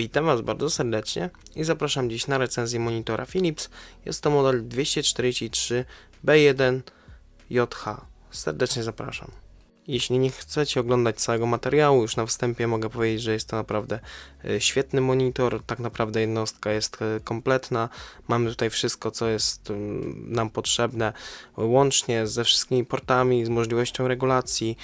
Witam Was bardzo serdecznie i zapraszam dziś na recenzję monitora Philips. Jest to model 243 B1JH. Serdecznie zapraszam. Jeśli nie chcecie oglądać całego materiału, już na wstępie mogę powiedzieć, że jest to naprawdę e, świetny monitor. Tak naprawdę jednostka jest e, kompletna. Mamy tutaj wszystko, co jest mm, nam potrzebne, łącznie ze wszystkimi portami, z możliwością regulacji,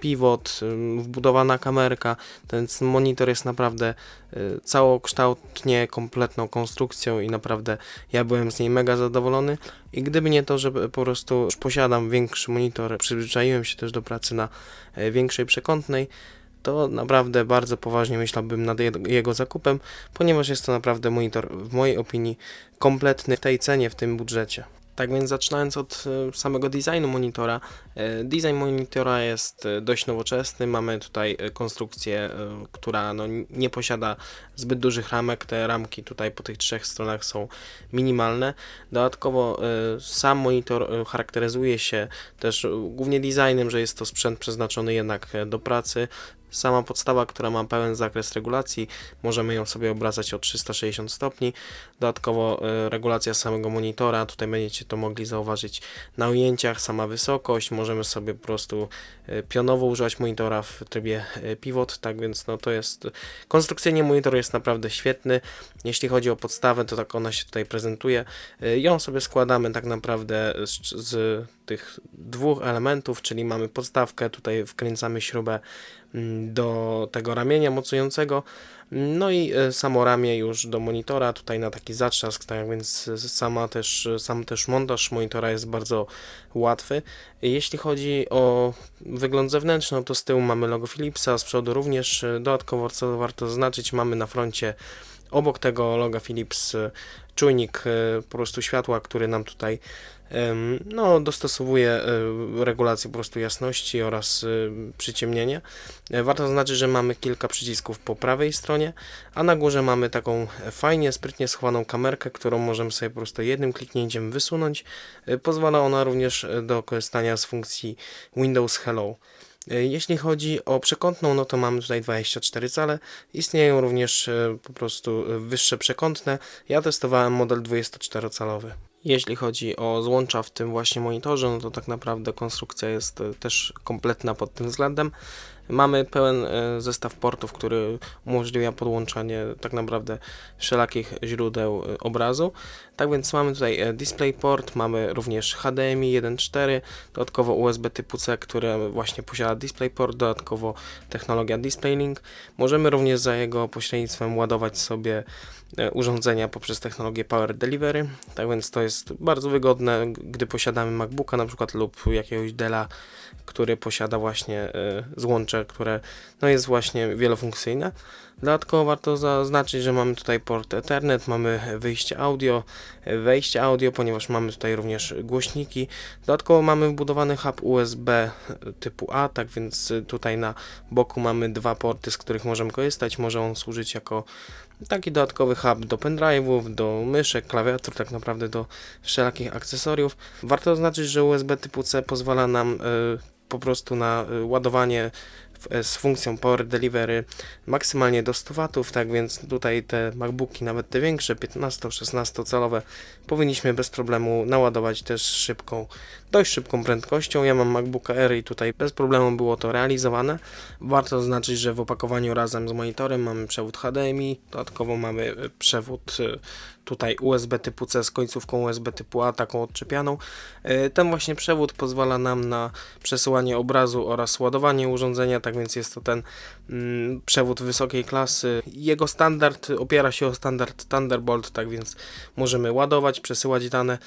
pivot, ym, wbudowana kamerka. Ten monitor jest naprawdę y, całokształtnie kompletną konstrukcją i naprawdę ja byłem z niej mega zadowolony. I gdyby nie to, że po prostu już posiadam większy monitor, przyzwyczaiłem się też do pracy na większej przekątnej, to naprawdę bardzo poważnie myślałbym nad je- jego zakupem, ponieważ jest to naprawdę monitor w mojej opinii kompletny w tej cenie, w tym budżecie. Tak więc zaczynając od e, samego designu monitora. e, Design monitora jest e, dość nowoczesny. Mamy tutaj konstrukcję, która no, nie posiada zbyt dużych ramek. Te ramki tutaj po tych trzech stronach są minimalne. Dodatkowo sam monitor charakteryzuje się też głównie designem, że jest to sprzęt przeznaczony jednak do pracy. Sama podstawa, która ma pełen zakres regulacji, możemy ją sobie obracać o 360 stopni. Dodatkowo e, regulacja samego monitora, tutaj będziecie to mogli zauważyć na ujęciach, sama wysokość, możemy sobie po prostu e, pionowo używać monitora w trybie e, pivot, tak więc no to jest, konstrukcyjnie monitor jest naprawdę świetny, jeśli chodzi o podstawę, to tak ona się tutaj prezentuje, ją sobie składamy tak naprawdę z, z tych dwóch elementów, czyli mamy podstawkę, tutaj wkręcamy śrubę mm, do tego ramienia mocującego, no i e, samo ramię już do monitora, tutaj na taki zatrzask, tak więc sama też, sam też montaż monitora jest bardzo łatwy. Jeśli chodzi o wygląd zewnętrzny, no to z tyłu mamy logo Philipsa, z przodu również. e, Dodatkowo, co warto zaznaczyć, mamy na froncie obok tego loga Philips e, czujnik e, po prostu światła, który nam tutaj no, dostosowuje e, regulację po prostu jasności oraz e, przyciemnienia. Warto zaznaczyć, że mamy kilka przycisków po prawej stronie, a na górze mamy taką fajnie, sprytnie schowaną kamerkę, którą możemy sobie po prostu jednym kliknięciem wysunąć. Pozwala ona również do korzystania z funkcji Windows Hello. E, Jeśli chodzi o przekątną, no to mamy tutaj 24 cale. Istnieją również e, po prostu e, wyższe przekątne. Ja testowałem model 24-calowy. Jeśli chodzi o złącza w tym właśnie monitorze, no to tak naprawdę konstrukcja jest też kompletna pod tym względem. Mamy pełen e, zestaw portów, który umożliwia podłączanie tak naprawdę wszelakich źródeł e, obrazu. Tak więc mamy tutaj e, DisplayPort, mamy również HDMI 1.4, dodatkowo USB typu C, które właśnie posiada DisplayPort, dodatkowo technologia DisplayLink. Możemy również za jego pośrednictwem ładować sobie urządzenia poprzez technologię Power Delivery. Tak więc to jest bardzo wygodne, gdy posiadamy MacBooka na przykład lub jakiegoś Della, który posiada właśnie e, które no jest właśnie wielofunkcyjne. Dodatkowo warto zaznaczyć, że mamy tutaj port Ethernet, mamy wyjście audio, e, wejście audio, ponieważ mamy tutaj również głośniki. Dodatkowo mamy wbudowany hub USB typu A, tak więc tutaj na boku mamy dwa porty, z których możemy korzystać. Może on służyć jako taki dodatkowy hub do pendrive'ów, do myszek, klawiatur, tak naprawdę do wszelakich akcesoriów. Warto zaznaczyć, że USB typu C pozwala nam y, po prostu na y, ładowanie e, z funkcją Power Delivery maksymalnie do 100 W, tak więc tutaj te MacBooki, nawet te większe, 15-16 calowe, powinniśmy bez problemu naładować też szybką, dość szybką prędkością. Ja mam MacBooka Air i tutaj bez problemu było to realizowane. Warto zaznaczyć, że w opakowaniu razem z monitorem mamy przewód HDMI, dodatkowo mamy e, przewód e, tutaj USB typu C z końcówką USB typu A, taką odczepianą. E, Ten właśnie przewód pozwala nam na przesyłanie obrazu oraz ładowanie urządzenia, tak więc jest to ten mm, przewód wysokiej klasy. Jego standard opiera się o standard Thunderbolt, tak więc możemy ładować, przesyłać dane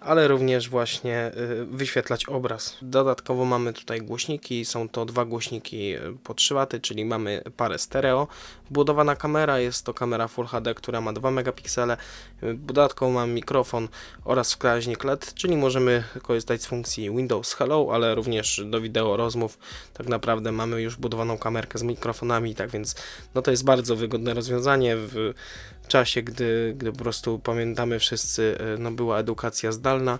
ale również właśnie y, wyświetlać obraz. Dodatkowo mamy tutaj głośniki, są to dwa głośniki y, po 3 W, czyli mamy parę stereo. Wbudowana kamera, jest to kamera Full HD, która ma 2 megapiksele. Y, Dodatkowo mamy mikrofon oraz wskaźnik LED, czyli możemy korzystać z funkcji Windows Hello, ale również do wideo rozmów. Tak naprawdę mamy już budowaną kamerkę z mikrofonami, tak więc no to jest bardzo wygodne rozwiązanie w czasie, gdy, gdy po prostu pamiętamy wszyscy, y, no była edukacja zdalna,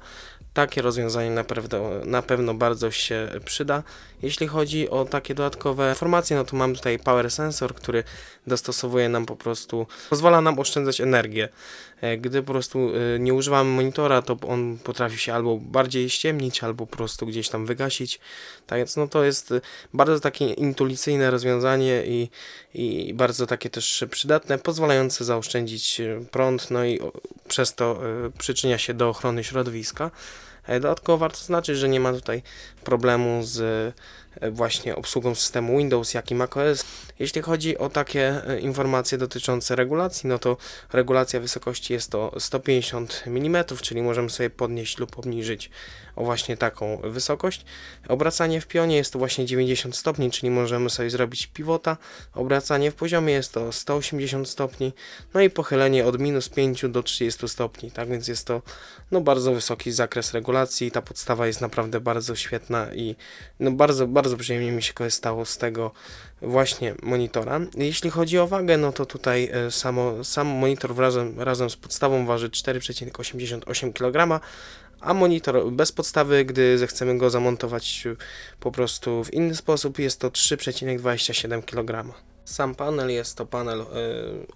takie rozwiązanie na pewno, na pewno bardzo się przyda. Jeśli chodzi o takie dodatkowe informacje, no to mam tutaj Power Sensor, który dostosowuje nam po prostu, pozwala nam oszczędzać energię. E, Gdy po prostu e, nie używamy monitora, to on potrafi się albo bardziej ściemnić, albo po prostu gdzieś tam wygasić. Tak więc no to jest e, bardzo takie intuicyjne rozwiązanie i, i bardzo takie też przydatne, pozwalające zaoszczędzić prąd, no i przez to przyczynia się do ochrony środowiska. E, Dodatkowo warto zaznaczyć, że nie ma tutaj problemu z właśnie obsługą systemu Windows, jak i macOS. Jeśli chodzi o takie e, informacje dotyczące regulacji, no to regulacja wysokości jest to 150 mm, czyli możemy sobie podnieść lub obniżyć o właśnie taką wysokość. Obracanie w pionie jest to właśnie 90 stopni, czyli możemy sobie zrobić pivota. Obracanie w poziomie jest to 180 stopni, no i pochylenie od minus 5 do 30 stopni, tak więc jest to no, bardzo wysoki zakres regulacji. Ta podstawa jest naprawdę bardzo świetna i no, bardzo, bardzo przyjemnie mi się korzystało z tego właśnie monitora. Jeśli chodzi o wagę, no to tutaj e, samo, sam monitor razem, razem z podstawą waży 4,88 kg, a monitor bez podstawy, gdy zechcemy go zamontować e, po prostu w inny sposób, jest to 3,27 kg. Sam panel jest to panel y,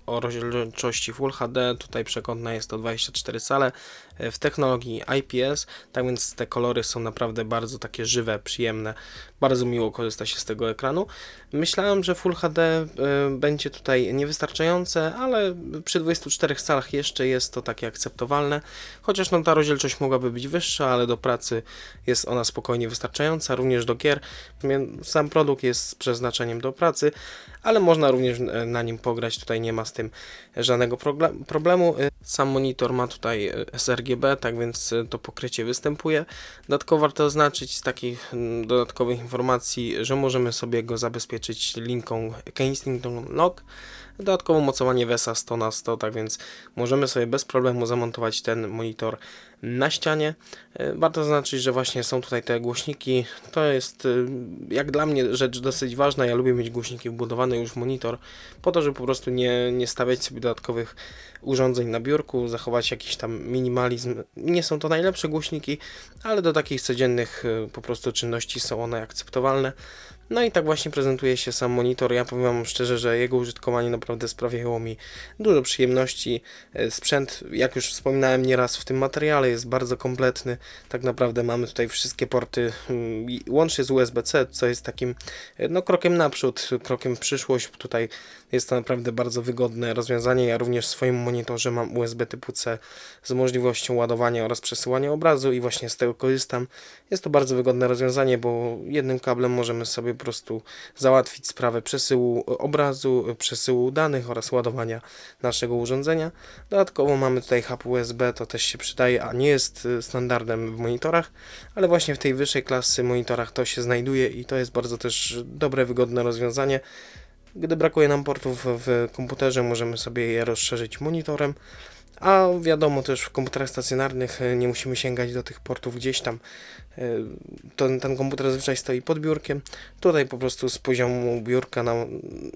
o rozdzielczości Full HD, tutaj przekątna jest to 24 cale w technologii IPS, tak więc te kolory są naprawdę bardzo takie żywe, przyjemne, bardzo miło korzysta się z tego ekranu. Myślałem, że Full HD y, będzie tutaj niewystarczające, ale przy 24 calach jeszcze jest to takie akceptowalne, chociaż no, ta rozdzielczość mogłaby być wyższa, ale do pracy jest ona spokojnie wystarczająca, również do gier. Sam produkt jest z przeznaczeniem do pracy, ale można również e, na nim pograć, tutaj nie ma z tym żadnego problemu. E, Sam monitor ma tutaj e, sRGB, tak więc e, to pokrycie występuje. Dodatkowo warto zaznaczyć z takich mm, dodatkowych informacji, że możemy sobie go zabezpieczyć linką Kensington Lock. Dodatkowo mocowanie WESA 100 na 100, tak więc możemy sobie bez problemu zamontować ten monitor na ścianie. E, Warto zaznaczyć, że właśnie są tutaj te głośniki. To jest e, jak dla mnie rzecz dosyć ważna. Ja lubię mieć głośniki wbudowane już w monitor, po to, żeby po prostu nie, nie stawiać sobie dodatkowych urządzeń na biurku, zachować jakiś tam minimalizm. Nie są to najlepsze głośniki, ale do takich codziennych e, po prostu czynności są one akceptowalne. No i tak właśnie prezentuje się sam monitor. Ja powiem wam szczerze, że jego użytkowanie naprawdę sprawiało mi dużo przyjemności. E, Sprzęt, jak już wspominałem nieraz w tym materiale, jest bardzo kompletny. Tak naprawdę mamy tutaj wszystkie porty, mm, łącznie z USB-C, co jest takim e, no, krokiem naprzód, krokiem w przyszłość. Tutaj jest to naprawdę bardzo wygodne rozwiązanie. Ja również w swoim monitorze mam USB typu C z możliwością ładowania oraz przesyłania obrazu i właśnie z tego korzystam. Jest to bardzo wygodne rozwiązanie, bo jednym kablem możemy sobie po prostu załatwić sprawę przesyłu obrazu, przesyłu danych oraz ładowania naszego urządzenia. Dodatkowo mamy tutaj hub USB, to też się przydaje, a nie jest y, standardem w monitorach, ale właśnie w tej wyższej klasy monitorach to się znajduje i to jest bardzo też dobre, wygodne rozwiązanie. Gdy brakuje nam portów w komputerze, możemy sobie je rozszerzyć monitorem. A wiadomo też w komputerach stacjonarnych e, nie musimy sięgać do tych portów gdzieś tam. E, Ten, ten komputer zazwyczaj stoi pod biurkiem. Tutaj po prostu z poziomu biurka na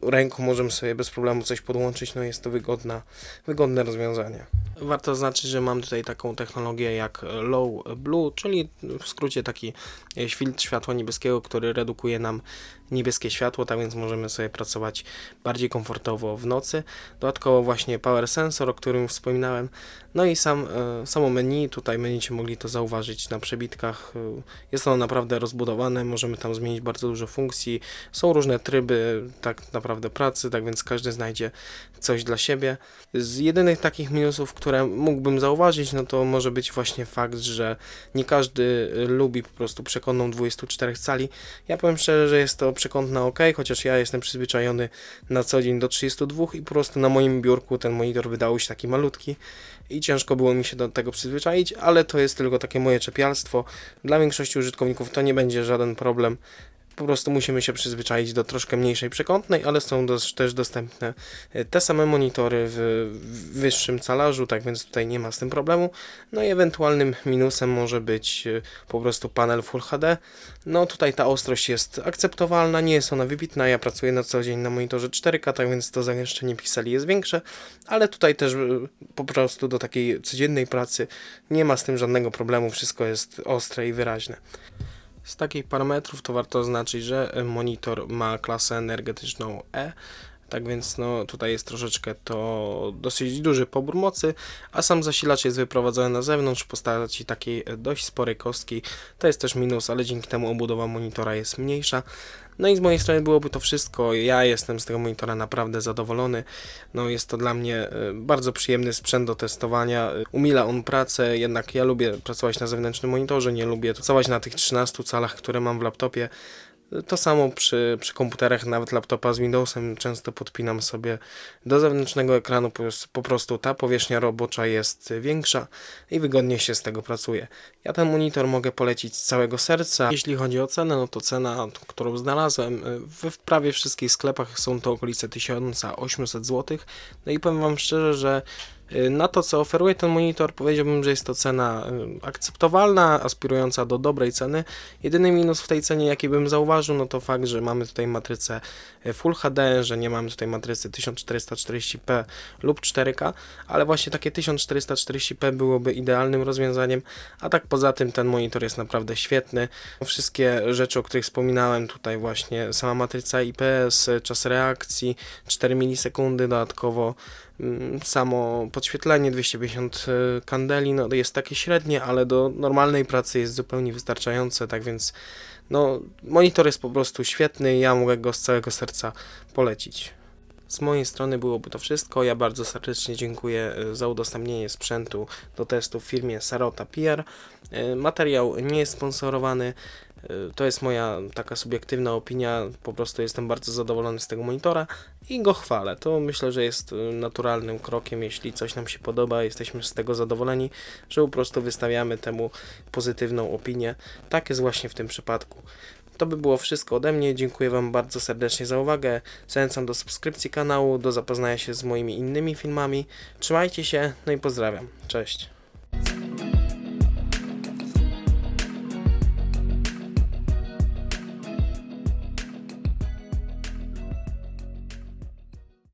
ręką możemy sobie bez problemu coś podłączyć. No jest to wygodna, wygodne rozwiązanie. Warto zaznaczyć, że mam tutaj taką technologię jak Low Blue, czyli w skrócie taki e, filtr światła niebieskiego, który redukuje nam niebieskie światło, tak więc możemy sobie pracować bardziej komfortowo w nocy. Dodatkowo właśnie Power Sensor, o którym wspominałem. No i sam, e, samo menu, tutaj będziecie mogli to zauważyć na przebitkach. E, Jest ono naprawdę rozbudowane, możemy tam zmienić bardzo dużo funkcji. Są różne tryby tak naprawdę pracy, tak więc każdy znajdzie coś dla siebie. Z jedynych takich minusów, które mógłbym zauważyć, no to może być właśnie fakt, że nie każdy lubi po prostu przekątną 24 cali. Ja powiem szczerze, że jest to przekątna ok, chociaż ja jestem przyzwyczajony na co dzień do 32 i po prostu na moim biurku ten monitor wydał się taki malutki i ciężko było mi się do tego przyzwyczaić, ale to jest tylko takie moje czepialstwo. Dla większości użytkowników to nie będzie żaden problem. Po prostu musimy się przyzwyczaić do troszkę mniejszej przekątnej, ale są dos- też dostępne e, te same monitory w wyższym calarzu, tak więc tutaj nie ma z tym problemu. No i ewentualnym minusem może być e, po prostu panel Full HD. No tutaj ta ostrość jest akceptowalna, nie jest ona wybitna. Ja pracuję na co dzień na monitorze 4K, tak więc to zagęszczenie pikseli jest większe, ale tutaj też e, po prostu do takiej codziennej pracy nie ma z tym żadnego problemu, wszystko jest ostre i wyraźne. Z takich parametrów to warto zaznaczyć, że monitor ma klasę energetyczną E, tak więc no, tutaj jest troszeczkę to dosyć duży pobór mocy, a sam zasilacz jest wyprowadzony na zewnątrz w postaci takiej e, dość sporej kostki. To jest też minus, ale dzięki temu obudowa monitora jest mniejsza. No i z mojej strony byłoby to wszystko. Ja jestem z tego monitora naprawdę zadowolony. No jest to dla mnie e, bardzo przyjemny sprzęt do testowania. Umila on pracę, jednak ja lubię pracować na zewnętrznym monitorze, nie lubię pracować na tych 13 calach, które mam w laptopie. To samo przy, przy komputerach, nawet laptopa z Windowsem, często podpinam sobie do zewnętrznego ekranu, po, po prostu ta powierzchnia robocza jest większa i wygodnie się z tego pracuje. Ja ten monitor mogę polecić z całego serca. Jeśli chodzi o cenę, no to cena, którą znalazłem, y, w prawie wszystkich sklepach są to okolice 1800 zł. No i powiem Wam szczerze, że na to, co oferuje ten monitor, powiedziałbym, że jest to cena y, akceptowalna, aspirująca do dobrej ceny. Jedyny minus w tej cenie, jaki bym zauważył, no to fakt, że mamy tutaj matrycę y, Full HD, że nie mamy tutaj matrycy 1440p lub 4K, ale właśnie takie 1440p byłoby idealnym rozwiązaniem, a tak poza tym ten monitor jest naprawdę świetny. Wszystkie rzeczy, o których wspominałem tutaj właśnie, sama matryca IPS, czas reakcji, 4 milisekundy dodatkowo, samo podświetlenie 250 y, kandeli, no jest takie średnie, ale do normalnej pracy jest zupełnie wystarczające, tak więc no monitor jest po prostu świetny, ja mogę go z całego serca polecić. Z mojej strony byłoby to wszystko. Ja bardzo serdecznie dziękuję y, za udostępnienie sprzętu do testu w firmie Sarota PR. Y, Materiał nie jest sponsorowany. Y, To jest moja taka subiektywna opinia. Po prostu jestem bardzo zadowolony z tego monitora i go chwalę. To myślę, że jest y, naturalnym krokiem, jeśli coś nam się podoba, jesteśmy z tego zadowoleni, że po prostu wystawiamy temu pozytywną opinię. Tak jest właśnie w tym przypadku. To by było wszystko ode mnie. Dziękuję Wam bardzo serdecznie za uwagę. Zachęcam do subskrypcji kanału, do zapoznania się z moimi innymi filmami. Trzymajcie się, no i pozdrawiam. Cześć.